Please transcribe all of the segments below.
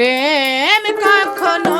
প্রেম কখনো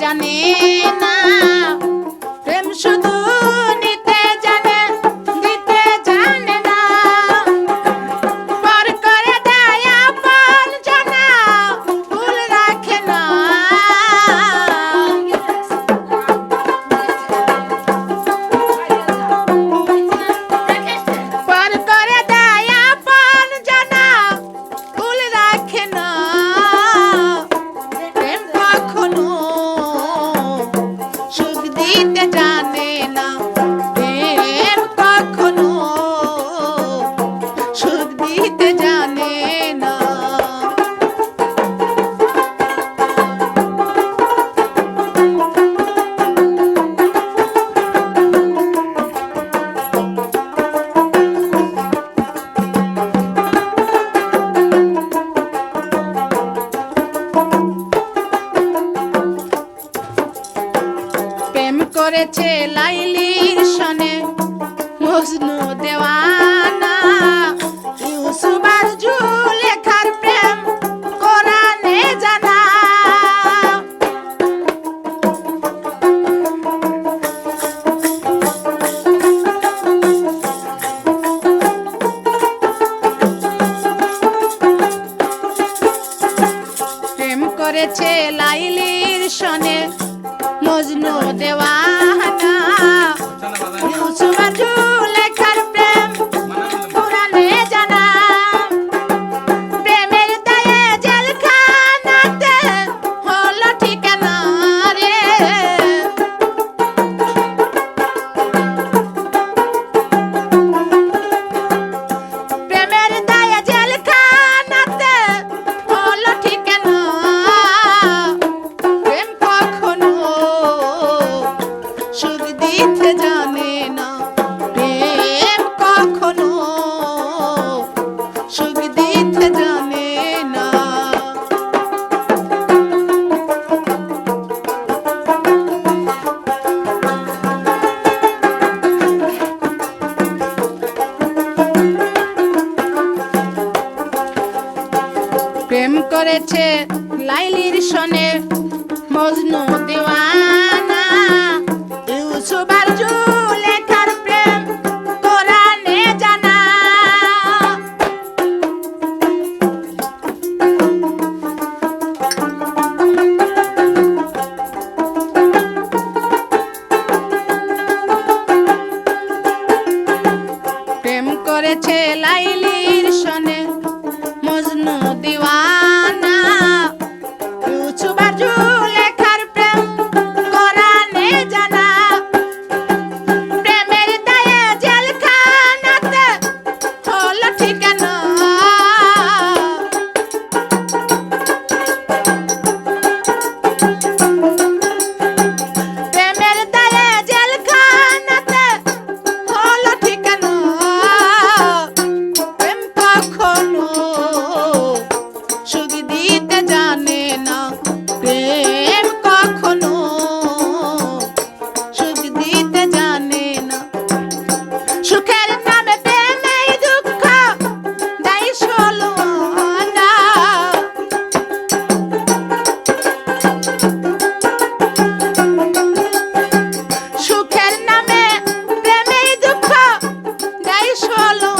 জানে না। করেছে লাইলির সনে মজনু দেওয়ানা ইউসুবার জুলেখার প্রেম কোরআনে জানা। প্রেম করেছে লাইলির সনে মজনু দেওয়া to my. দিতে জানে না। প্রেম কখনো সুখ দিতে জানে না। প্রেম করেছে লাইলির সনে মজনু দেওয়া follow